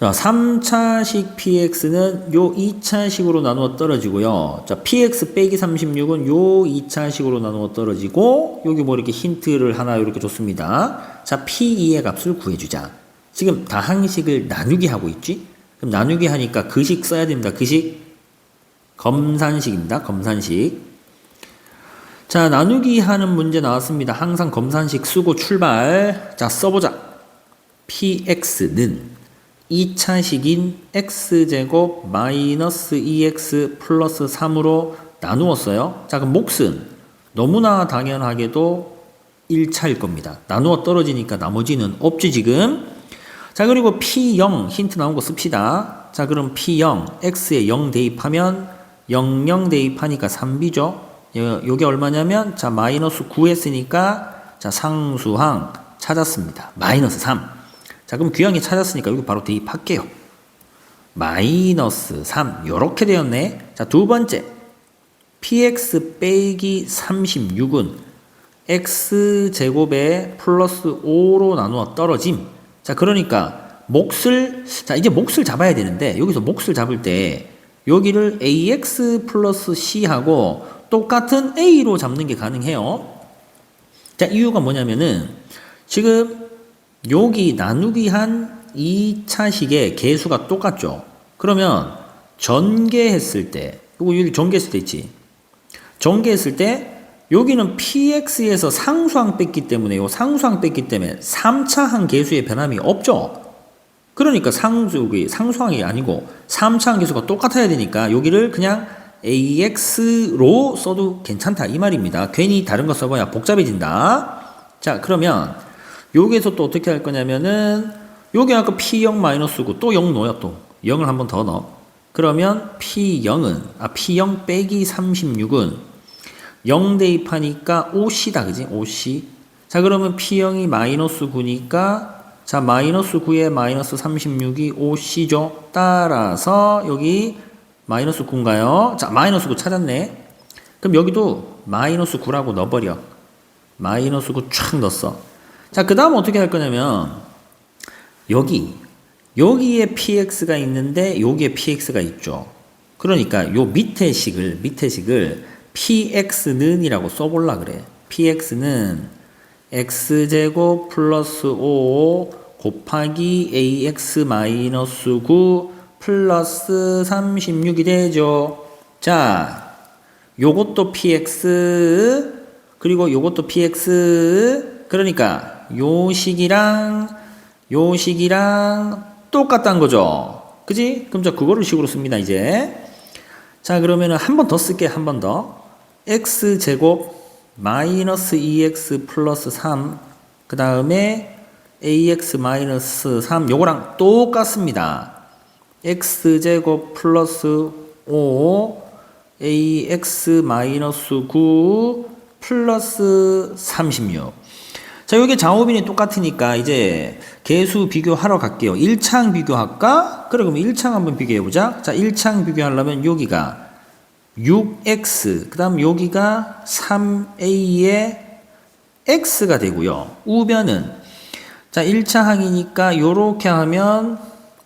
자, 3차식 px는 요 2차식으로 나누어 떨어지고요. 자, px 빼기 36은 요 2차식으로 나누어 떨어지고 여기 뭐 이렇게 힌트를 하나 이렇게 줬습니다. 자, p2의 값을 구해주자. 지금 다항식을 나누기 하고 있지? 그럼 나누기 하니까 그 식 써야 됩니다. 그 식 검산식입니다. 검산식. 자, 나누기 하는 문제 나왔습니다. 항상 검산식 쓰고 출발. 자, 써보자. px는 2차식인 x제곱 마이너스 2x 플러스 3으로 나누었어요. 자, 그럼 몫은 너무나 당연하게도 1차일 겁니다. 나누어 떨어지니까 나머지는 없지, 지금. 자, 그리고 P0 힌트 나온 거 씁시다. 자, 그럼 P0, X에 0 대입하면 0, 0 대입하니까 3B죠. 요게 얼마냐면, 자, 마이너스 9 했으니까, 자, 상수항 찾았습니다. 마이너스 3. 자, 그럼 규형이 찾았으니까 여기 바로 대입할게요. 마이너스 3. 요렇게 되었네. 자, 두 번째. px 빼기 36은 x제곱에 플러스 5로 나누어 떨어짐. 자, 그러니까 몫을 자, 이제 몫을 잡아야 되는데 여기서 몫을 잡을 때 여기를 ax 플러스 c하고 똑같은 a로 잡는 게 가능해요. 자, 이유가 뭐냐면은 지금 여기 나누기 한 2차식의 개수가 똑같죠. 그러면 전개했을 때, 이거 여기 전개했을 때 있지. 전개했을 때 여기는 px에서 상수항 뺐기 때문에 요 상수항 뺐기 때문에 3차항 개수의 변함이 없죠. 그러니까 상수기 상수항이 아니고 3차항 개수가 똑같아야 되니까 여기를 그냥 ax로 써도 괜찮다 이 말입니다. 괜히 다른 거 써봐야 복잡해진다. 자 그러면 여기에서 또 어떻게 할 거냐면은 여기 아까 p0 마이너스고 또 0 넣어요 또. 0을 한 번 더 넣어. 그러면 p0은 아 p0 빼기 36은 0 대입하니까 5c다 그지? 5c 자 그러면 p0이 마이너스 9니까 자 마이너스 9에 마이너스 36이 5c죠? 따라서 여기 마이너스 9인가요? 자 마이너스 9 찾았네. 그럼 여기도 마이너스 9라고 넣어버려. 마이너스 9 촥 넣었어 자 그 다음 어떻게 할 거냐면 여기 여기에 px가 있는데 여기에 px가 있죠 그러니까 요 밑에 식을 밑에 식을 px는 이라고 써볼라 그래. px는 x제곱 플러스 5 곱하기 ax 마이너스 9 플러스 36이 되죠. 자, 요것도 px 그리고 요것도 px 그러니까 요 식이랑 요 식이랑 똑같다는 거죠. 그지? 그럼 저 그거를 식으로 씁니다, 이제. 자, 그러면은 한 번 더 쓸게, 한 번 더. x제곱 마이너스 2x 플러스 3, 그 다음에 ax 마이너스 3, 요거랑 똑같습니다. x제곱 플러스 5, ax 마이너스 9 플러스 36. 자, 여기 좌우빈이 똑같으니까 이제 개수 비교하러 갈게요. 1창 비교할까? 그래, 그럼 1창 한번 비교해보자. 자, 1창 비교하려면 여기가 6x, 그 다음 여기가 3a의 x가 되고요. 우변은, 자, 1차 항이니까 요렇게 하면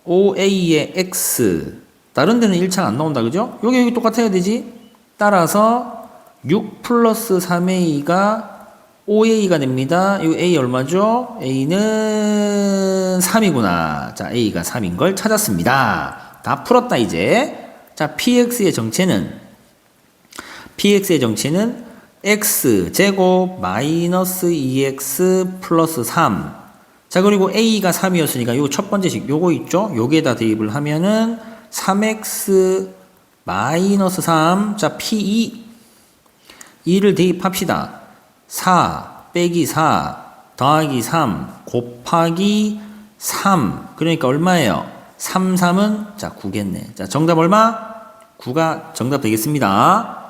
5a의 x. 다른 데는 1창 안 나온다, 그죠? 여기, 여기 똑같아야 되지? 따라서 6 플러스 3a가 5a가 됩니다. 이 a 얼마죠? a는 3이구나. 자, a가 3인 걸 찾았습니다. 다 풀었다 이제. 자, px의 정체는 px의 정체는 x 제곱 마이너스 2x 플러스 3. 자, 그리고 a가 3이었으니까 요 첫 번째식 요거 있죠? 요게다 대입을 하면은 3x 마이너스 3. 자, p2 2를 대입합시다. 4 빼기 4 더하기 3 곱하기 3 그러니까 얼마예요? 3, 3은 자 9겠네 자 정답 얼마? 9가 정답 되겠습니다